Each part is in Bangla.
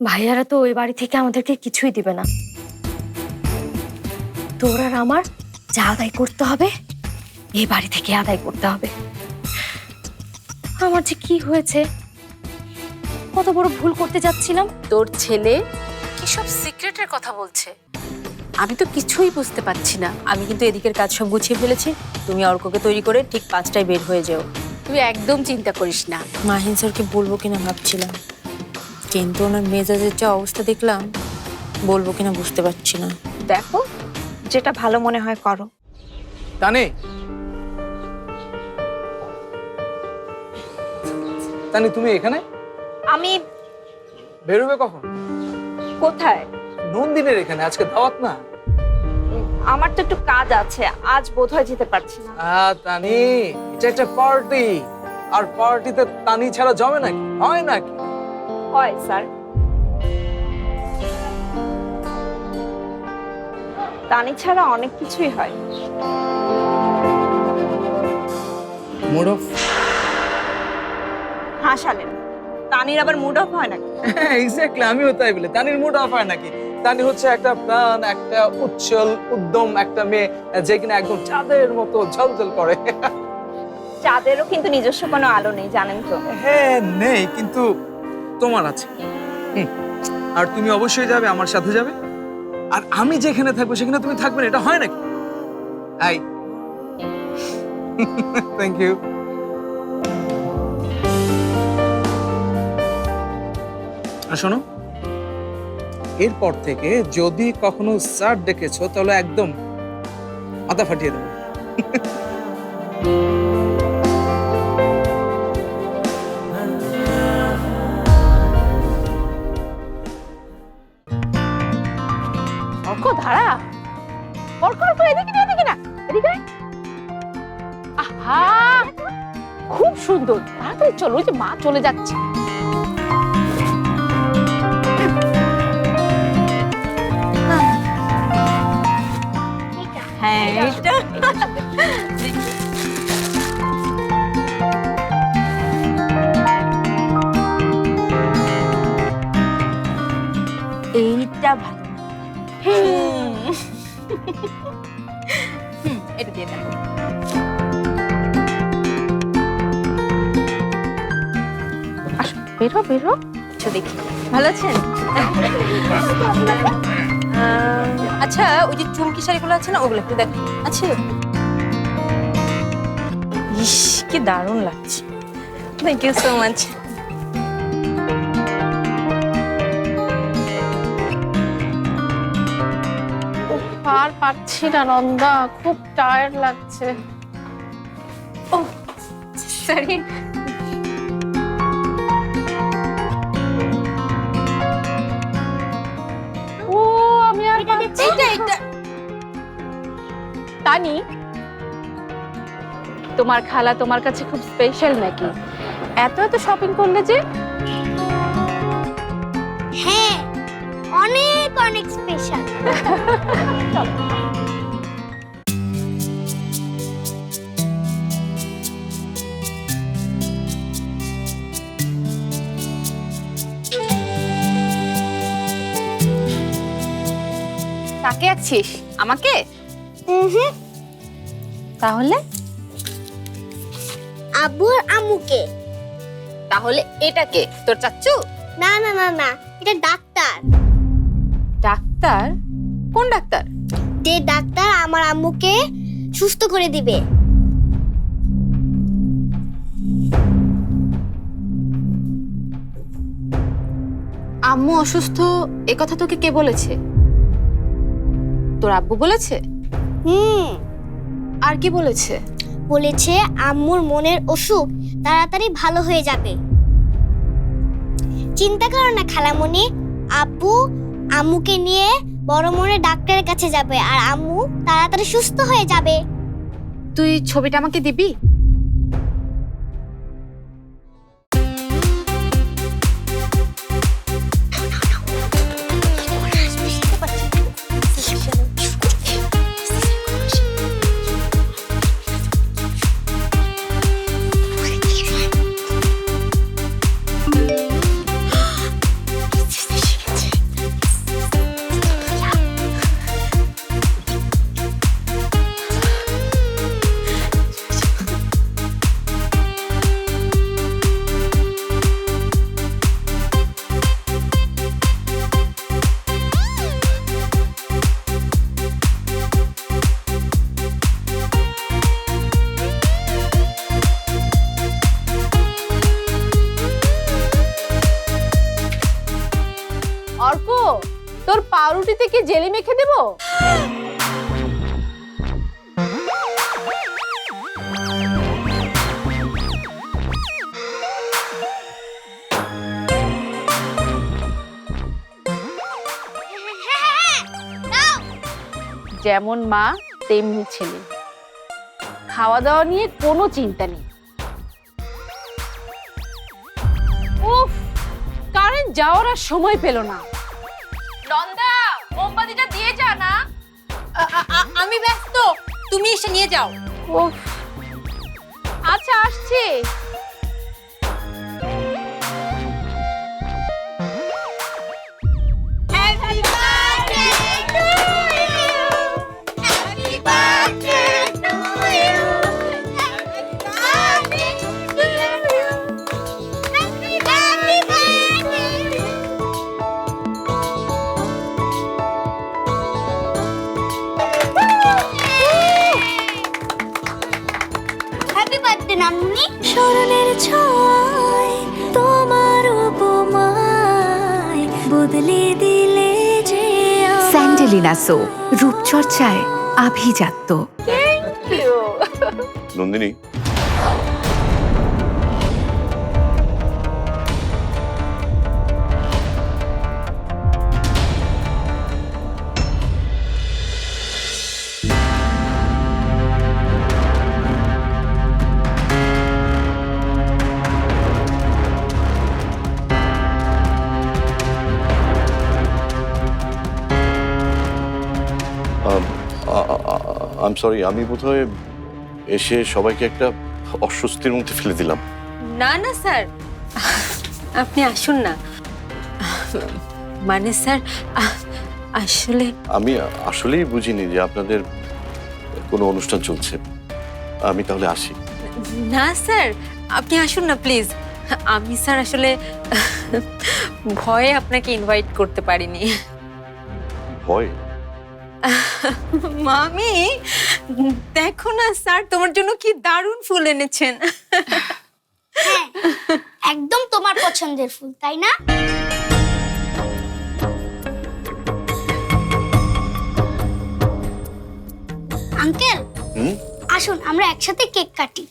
ভাইয়ারা তো ওই বাড়ি থেকে আমাদেরকে কিছুই দিবে না। তোর আর আমার যা আদায় করতে হবে এই বাড়ি থেকে আদায় করতে হবে। আমার যে কি হয়েছে? কত বড় ভুল করতে যাচ্ছিলাম। তোর ছেলে কি সব সিক্রেটের কথা বলছে? আমি তো কিছুই বুঝতে পারছি না। আমি কিন্তু এদিকের কাজ সব গুছিয়ে ফেলেছি। তুমি অর্ককে তৈরি করে ঠিক পাঁচটায় বের হয়ে যেও। তুই একদম চিন্তা করিস না। মাহিন স্যারকে বলব কিনা ভাবছিলাম। কিন্তু ওনার মেজাজের যা অবস্থা দেখলাম বলব কিনা বুঝতে পারছি না। দেখো যেটা ভালো মনে হয় করো। তানি! তানি তুমি এখানে? আমি বেরোবে কখন? কোথায়? নন্দিনের এখানে আজকে দাওয়াত না? আমার তো একটু কাজ আছে আজ বোধহয় যেতে পারছি না। আহ, তানি এটা একটা পার্টি। আর পার্টিতে তানি ছাড়া জমে নাকি? হয় নাকি? হয় স্যার। তানি ছাড়া অনেক কিছুই হয়। মুড অফ হাসালেন। তানির আবার মুড অফ হয় নাকি? এক্স্যাক্টলি আমিও তাই বলি। তানির মুড অফ হয় নাকি? তানি হচ্ছে একটা প্রাণ একটা উচ্ছল উদ্যম একটা মেয়ে যে কিনা একদম চাঁদের মতো ঝলঝল করে। চাঁদেরও কিন্তু নিজস্ব কোনো আলো নেই জানেন তো। হ্যাঁ নেই কিন্তু তোমার আছে। আর তুমি অবশ্যই যাবে, আমার সাথে যাবে। আর আমি যেখানে থাকব, সেখানে তুমি থাকবে না, এটা হয় নাকি? আই থ্যাংক ইউ আর শোনো, এরপর থেকে যদি কখনো স্যার ডেকেছো, তাহলে একদম মাথা ফাটিয়ে দেবো। অর্ক ধারা। অর্ক অর্ক এদিকে না এদিকে না। এদিকে। আহা! খুব সুন্দর। তাড়াতাড়ি চলো ওই যে মা চলে যাচ্ছে। হ্যাঁ এটা এইটা ভালো। হুম, এটা দিয়ে দেখো আসো বেরো বেরো। আচ্ছা দেখি। ভালো আছেন আচ্ছা ওই যে চুমকি শাড়িগুলো আছে না ওগুলো একটু দেখো। আছে ইস কি দারুণ লাগছে। থ্যাংক ইউ সো মাচ আর পারছি না নন্দা। খুব টায়ার্ড লাগছে। ও সরি ও আমি আর পারছি এইটা তানি তোমার খালা তোমার কাছে খুব স্পেশাল নাকি? এত এত শপিং করলে যে? হ্যাঁ। অনেক অনেক স্পেশাল কাকে আছিস? আমাকে? হুম। তাহলে? আব্বু আর আম্মুকে। তাহলে এটাকে তোর চাচ্চু? না না না না এটা ডাক্তার। ডাক্তার? কোন ডাক্তার? যে ডাক্তার আমার আম্মুকে সুস্থ করে দিবে। আম্মু অসুস্থ এ কথা তোকে কে বলেছে? তোর আব্বু বলেছে? হুম। আর কি বলেছে? বলেছে আম্মুর মনের অসুখ তাড়াতাড়ি ভালো হয়ে যাবে। চিন্তা করো না খালামণি আব্বু আম্মুকে নিয়ে বড় মনে ডাক্তারের কাছে যাবে আর আম্মু তাড়াতাড়ি সুস্থ হয়ে যাবে। তুই ছবিটা আমাকে দিবি? জেলি মেখে দেবো? যেমন মা, তেমনি ছেলে। খাওয়া দাওয়া নিয়ে কোনো চিন্তা নেই। উফ, কারেন্ট যাওয়ার আর সময় পেল না। নন্দা আমি ব্যস্ত। তুমি এসে নিয়ে যাও। ও আচ্ছা আসছি। স্যান্ডেলিনা সো রূপচর্চায় আভিজাত্য। নন্দিনী সরি আমি বোধহয় এসে সবাইকে একটা অস্বস্তির মধ্যে ফেলে দিলাম। না না স্যার। আপনি আসুন না। মানে স্যার আসলে আমি আসলেই বুঝিনি যে আপনাদের কোনো অনুষ্ঠান চলছে। আমি তাহলে আসি। না স্যার আপনি আসুন না প্লিজ। আমি স্যার আসলে ভয়ে আপনাকে ইনভাইট করতে পারিনি। ভয়? মামি! দেখো না স্যার তোমার জন্য কি দারুণ ফুল এনেছেন। একদম তোমার পছন্দের ফুল তাই না? আঙ্কেল আসুন আমরা একসাথে কেক কাটি।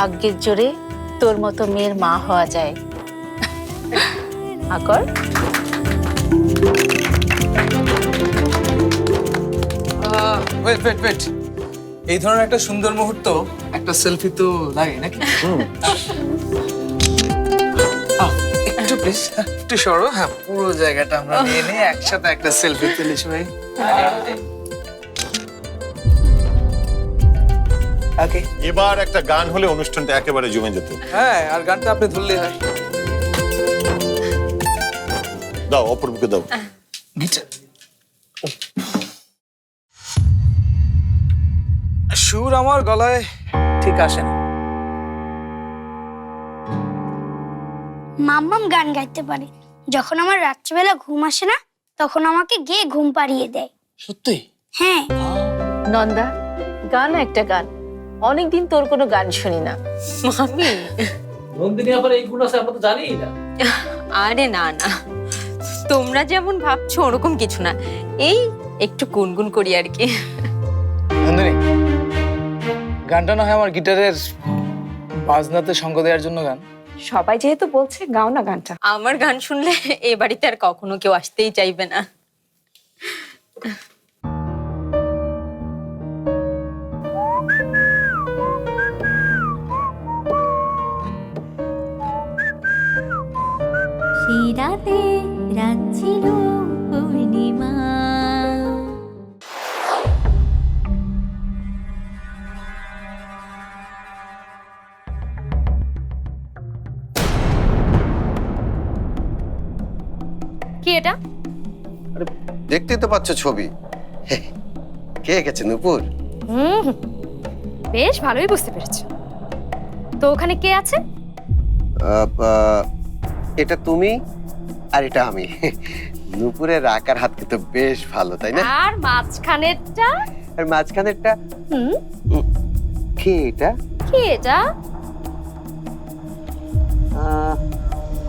ভাগ্যের জোরে তোর মতো মেয়ের মা হওয়া যায়। আকর? ওয়েট ওয়েট ওয়েট এই ধরনের একটা সুন্দর মুহূর্ত একটা সেলফি তো লাগে নাকি? একটু প্লিজ একটু সরো। হ্যাঁ পুরো জায়গাটা আমরা নিয়ে নিয়ে একসাথে একটা সেলফি তুলি সবাই ওকে এবার একটা গান হলে অনুষ্ঠানটা একেবারে জমে যেত। হ্যাঁ আর গানটা আপনি ধরলে হয়। দাও অপূর্বকে দাও। সুর আমার গলায় ঠিক আসে না। মাম্মাম গান গাইতে পারে। যখন আমার রাত্রিবেলা ঘুম আসে না তখন আমাকে গিয়ে ঘুম পাড়িয়ে দেয়। সত্যি? হ্যাঁ। নন্দা গান একটা গান। অনেকদিন তোর কোনো গান শুনি না। মামি? নন্দিনী আবার এই গুণ আছে আমরা তো জানিই না। আরে না না। তোমরা যেমন ভাবছ ওরকম কিছু না। এই একটু গুনগুন করি আর কি। নন্দিনী গানটা না হয় আমার গিটারের বাজনাতে সঙ্গ দেওয়ার জন্য গান। সবাই যেহেতু বলছে গাও না গানটা। আমার গান শুনলে এ বাড়িতে আর কখনো কেউ আসতেই চাইবে না। দেখতেই তো পাচ্ছ ছবি। কে এঁকেছে নুপুর? হুম বেশ ভালোই বুঝতে পেরেছ। তো ওখানে কে আছে? এটা তুমি আর এটা আমি। নুপুরের আকার হাত কিন্তু বেশ ভালো তাই না? আর মাঝখানেরটা? আর মাঝখানেরটা? হুম। কে এটা? কি এটা?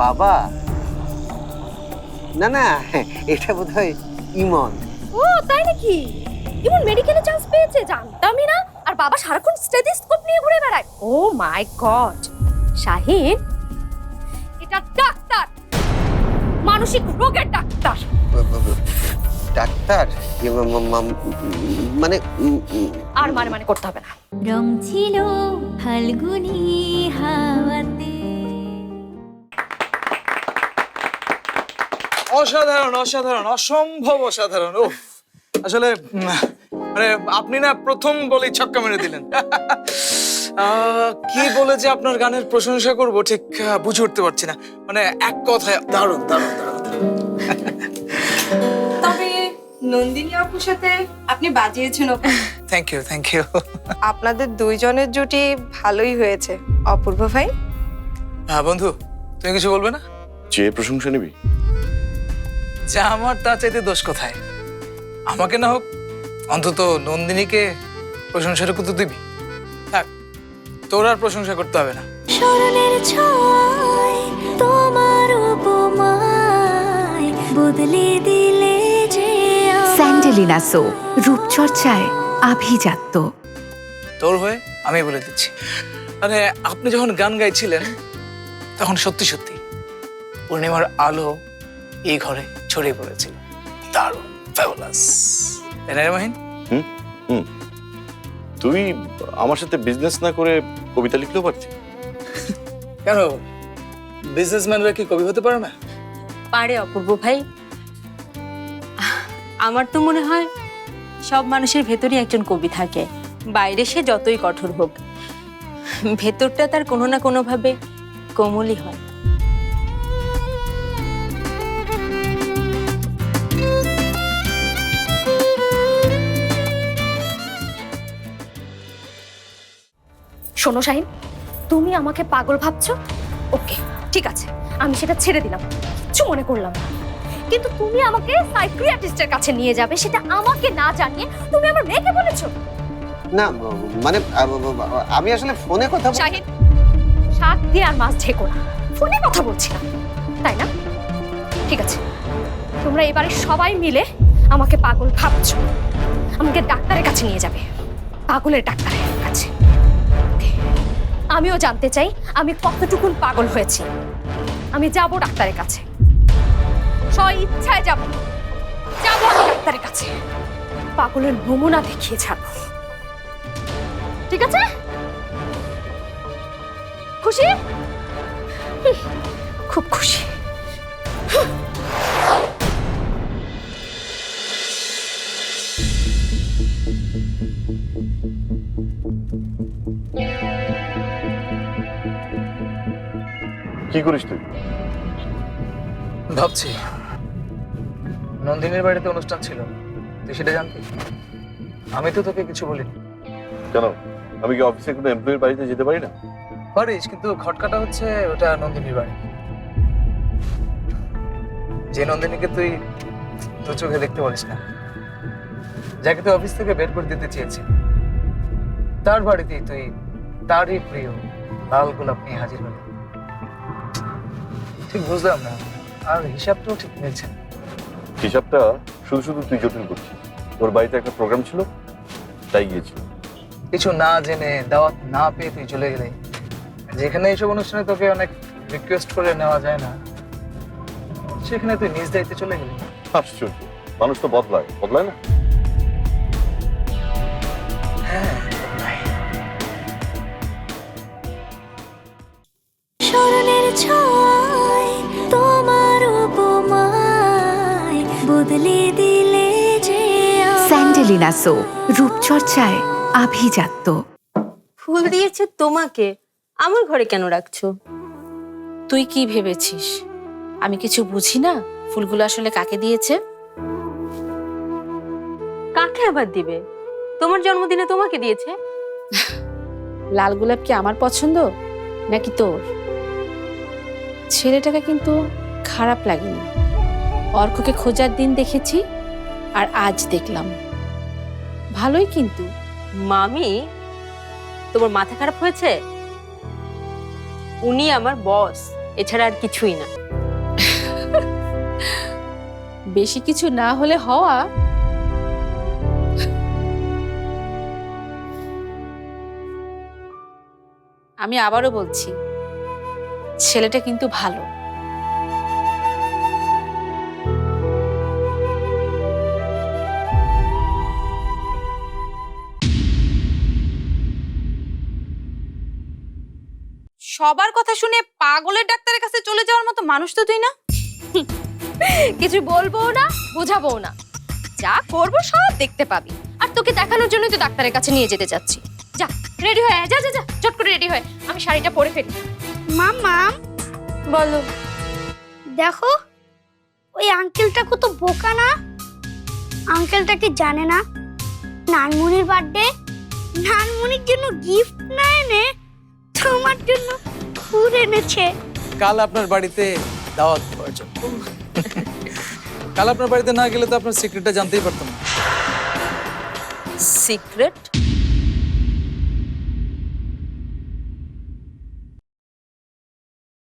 বাবা। না না এটা বোধহয় ইমন। ও তাই নাকি? ইমন মেডিকেলে চান্স পেয়েছে জানতামই না। আর বাবা সারাক্ষণ স্টেথিস্কোপ নিয়ে ঘুরে বেড়ায়। ও মাই গড শাহিন এটা ডাক্তার। মানসিক রোগের ডাক্তার। ডাক্তার? মানে আর মানে মানে করতে হবে না। রং ছিল ফাল্গুনি হাওয়াতে। অসাধারণ অসাধারণ অসম্ভব অসাধারণ। ও আসলে মানে আপনি না প্রথম বলেই ছক্কা মেরে দিলেন। আহ, কি বলে যে আপনার গানের প্রশংসা করব ঠিক বুঝে উঠতে পারছি না। মানে এক কথায় দারুণ দারুণ দারুণ তবে নন্দিনী আপুর সাথে আপনি বাজিয়েছেন থ্যাংক ইউ থ্যাংক ইউ আপনাদের দুইজনের জুটি ভালোই হয়েছে অপূর্ব ভাই। হ্যাঁ বন্ধু তুমি কিছু বলবে না? যে প্রশংসা নিবি। যা আমার তা চাইতে দোষ কোথায়? আমাকে না হোক অন্তত নন্দিনীকে প্রশংসাটুকু তো দিবি। থাক তোর আর প্রশংসা করতে হবে না। স্মরণের ছয় তোমার উপমায় বদলে দিলে যে স্যান্ডেলিনা সো রূপচর্চায় আভিজাত্য। তোর হয়ে আমি বলে দিচ্ছি। মানে আপনি যখন গান গাইছিলেন তখন সত্যি সত্যি পূর্ণিমার আলো এই ঘরে ছড়িয়ে পড়েছিল। দারুণ ফেবুলাস তাই না রে মাহিন তুই আমার সাথে বিজনেস না করে কবিতা লিখলেও পারছিস কেন বিজনেসম্যানরা কি কবি হতে পারে না? পারে অপূর্ব ভাই। আমার তো মনে হয় সব মানুষের ভেতরই একজন কবি থাকে। বাইরে সে যতই কঠোর হোক। ভেতরটা তার কোনো না কোনোভাবে কোমলই হয়। শোনো শাহিন তুমি আমাকে পাগল ভাবছ? ওকে ঠিক আছে আমি সেটা ছেড়ে দিলাম কিছু মনে করলাম না। কিন্তু তুমি আমাকে সাইক্রিয়াটিস্টের কাছে নিয়ে যাবে সেটা আমাকে না জানিয়ে তুমি আমার মেয়েকে বলেছ? না মানে আমি আসলে ফোনে কথা শাহিন শাক দিয়ে আর মাছ ঢেকো না। ফোনে কথা বলছিলাম তাই না? ঠিক আছে তোমরা এবারে সবাই মিলে আমাকে পাগল ভাবছ। আমাকে ডাক্তারের কাছে নিয়ে যাবে পাগলের ডাক্তারের আমিও জানতে চাই, আমি কতটুকুন পাগল হয়েছি। আমি যাব ডাক্তারের কাছে। ইচ্ছায় যাব। যাব ডাক্তারের কাছে। পাগলের নমুনা দেখিয়ে ছাড়ব। ঠিক আছে? খুশি? খুব খুশি। করিস তুই? ভাবছি। নন্দিনীর বাড়িতে অনুষ্ঠান ছিল। তুই সেটা জানতি? আমি তো তোকে কিছু বলিনি। কেন? আমি কি অফিসে কোনো এমপ্লয়ির বাড়িতে যেতে পারি না? পারিস কিন্তু খটকাটা হচ্ছে ওটা নন্দিনীর বাড়ি। যে নন্দিনীকে তুই দু চোখে দেখতে পারিস না। যাকে তুই অফিস থেকে বের করে দিতে চেয়েছি তার বাড়িতেই তুই তারই প্রিয় লাল গোলাপ নিয়ে হাজির হলি। ঠিক বুঝলাম না। আর হিসাবটাও ঠিক মিলছে না। হিসাবটা শুধু শুধু তুই জটিল করছিস। ওর বাড়িতে একটা প্রোগ্রাম ছিল তাই গিয়েছিল। কিছু না জেনে দাওয়াত না পেয়ে তুই চলে গেলে। যেখানে এইসব অনুষ্ঠানে তোকে অনেক রিকোয়েস্ট করে নেওয়া যায় না সেখানে তুই নিজ দায়িত্বে চলে গেলি। আশ্চর্য। মানুষ তো বদলায়। বদলায় না? আমায়। সো রূপচর্চায় আভিজাত্য। ফুল দিয়েছে তোমাকে। আমার ঘরে কেন রাখছো? তুই কি ভেবেছিস? আমি কিছু বুঝি না? ফুলগুলো আসলে কাকে দিয়েছে? কাকে আবার দিবে? তোমার জন্মদিনে তোমাকে দিয়েছে? লাল গোলাপ কি আমার পছন্দ? নাকি তোর? ছেলেটাকে কিন্তু খারাপ লাগেনি। অর্ককে খোঁজার দিন দেখেছি আর আজ দেখলাম। ভালোই কিন্তু। মামি, তোমার মাথা খারাপ হয়েছে? উনি আমার বস, এছাড়া আর কিছুই না। বেশি কিছু না হলে হওয়া। আমি আবারও বলছি, ছেলেটা কিন্তু ভালো। সবার কথা শুনে পাগলের ডাক্তারের কাছে চলে যাওয়ার মতো মানুষ তো তুই না? কিছু বলব না বোঝাবো না। যা করব সব দেখতে পাবি। আর তোকে দেখানোর জন্যই তো ডাক্তারের কাছে নিয়ে যেতে চাচ্ছি যা রেডি হয়ে আয়, যা যা যা চট করে রেডি হয়ে আমি শাড়িটা পরে ফেলি। মামা বলো। দেখো ওই আঙ্কেলটা কত বোকা না? আঙ্কেলটা কি জানে না? নানমুনির বার্থডে নানমুনির জন্য গিফট না এনে তোমার জন্য ফুল এনেছে। কাল আপনার বাড়িতে দাওয়াত দেওয়ার জন্য। কাল আপনার বাড়িতে না গেলে তো আপনার সিক্রেটটা জানতেই পারতাম না। সিক্রেট